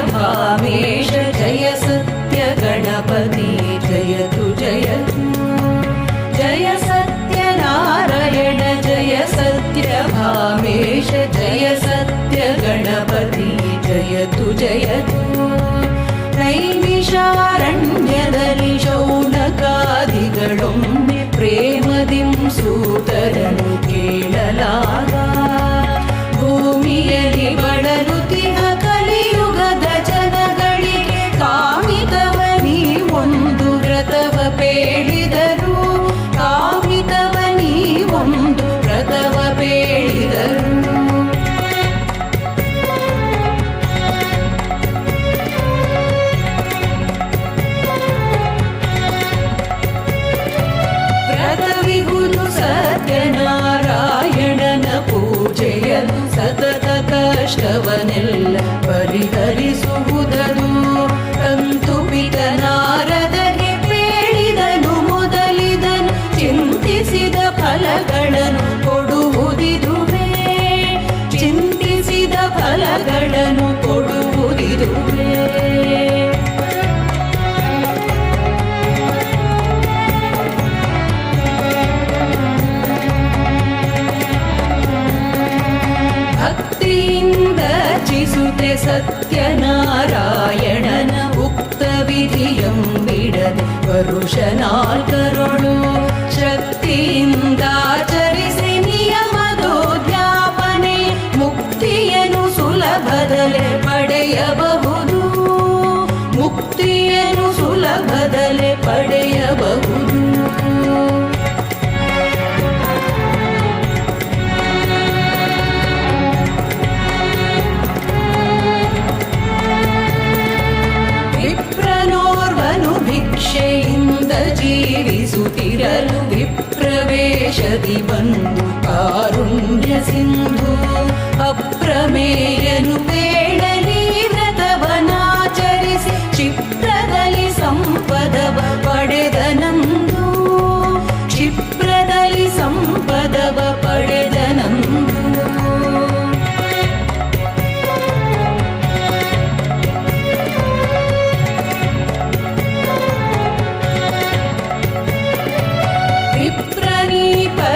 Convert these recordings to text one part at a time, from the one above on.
Amen. ಮಗಳನು ಕೊಡುವುದಿರುವೆ ಭಕ್ತಿಯಿಂದ ಚಿಸುತೆ ಸತ್ಯನಾರಾಯಣನ ಉಕ್ತ ವಿಧಿಯಂ ಬಿಡದೆ ಪರುಷನಾಲ್ಕರೊಳು ಶಕ್ತಿಯಿಂದ ಚರಿಸಿ ಪಡೆಯಬಹುದು. ಮುಕ್ತಿಯನ್ನು ಸುಲಭದಲ್ಲಿ ಪಡೆಯಬಹುದು. ವಿಪ್ರನೋರ್ವನು ಭಿಕ್ಷೆಯಿಂದ ಜೀವಿಸುತ್ತಿರಲು ವಿಪ್ರವೇಶದಿ ಬಂದು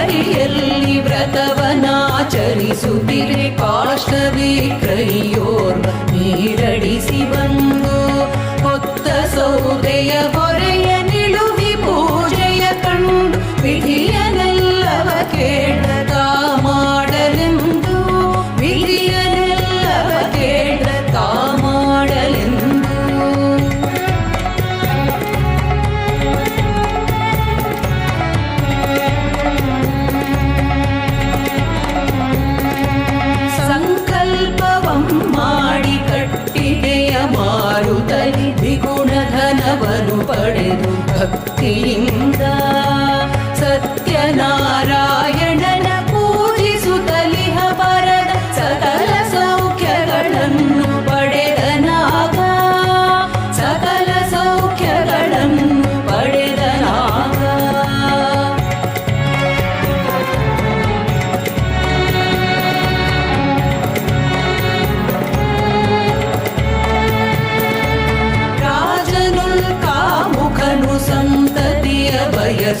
ಕೈಯಲ್ಲಿ ವ್ರತವನಾಚರಿಸುತ್ತಿರೆ ಕಾಷ್ಟವೇ ಕೈಯೋರ್ವ ನೀರಡಿಸಿ ಬಂದು ಹೊತ್ತ ಸೌದೆಯವ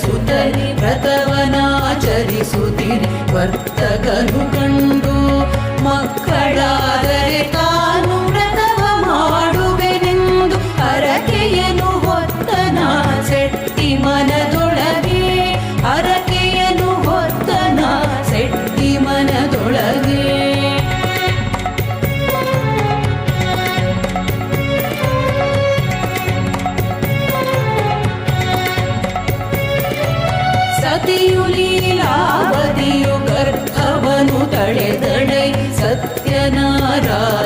ಸುತನಿ yara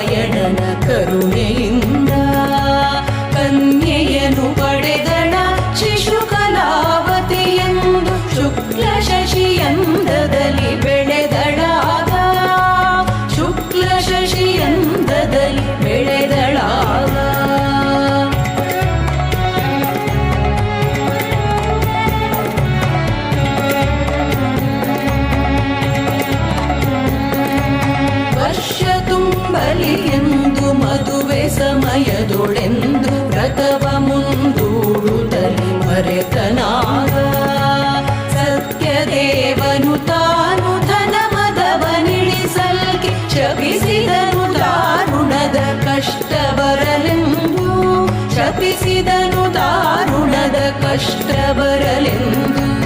ತಪ್ಪಿಸಿದನು ದಾರುಣದ ಕಷ್ಟ ಬರಲೆಂದು.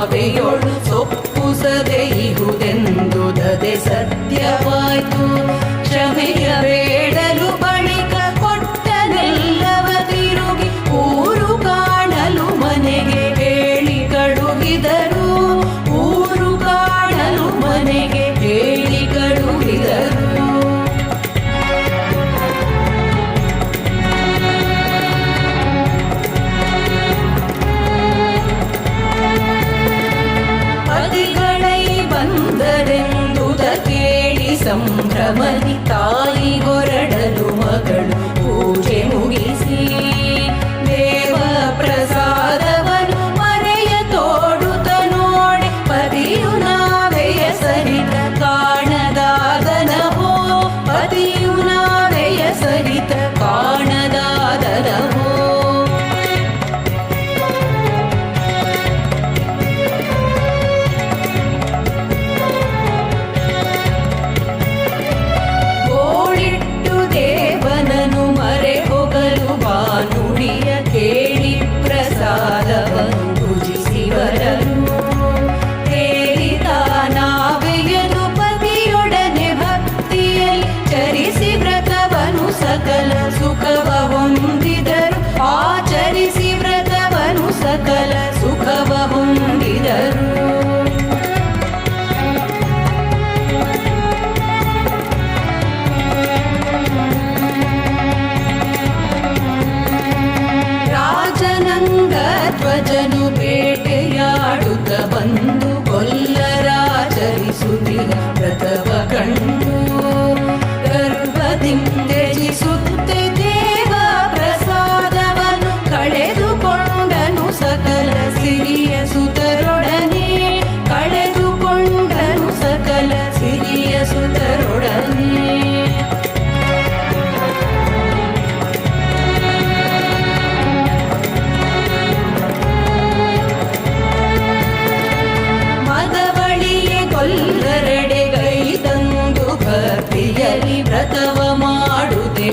ನಾವೆಯೊಳು ಸೊಪ್ಪುಸದೆ ಇಹುದೆಂದು ದದೆ ಸತ್ಯವಾಯ್ತು ಕ್ಷಮೆಯ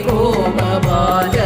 गोपबाल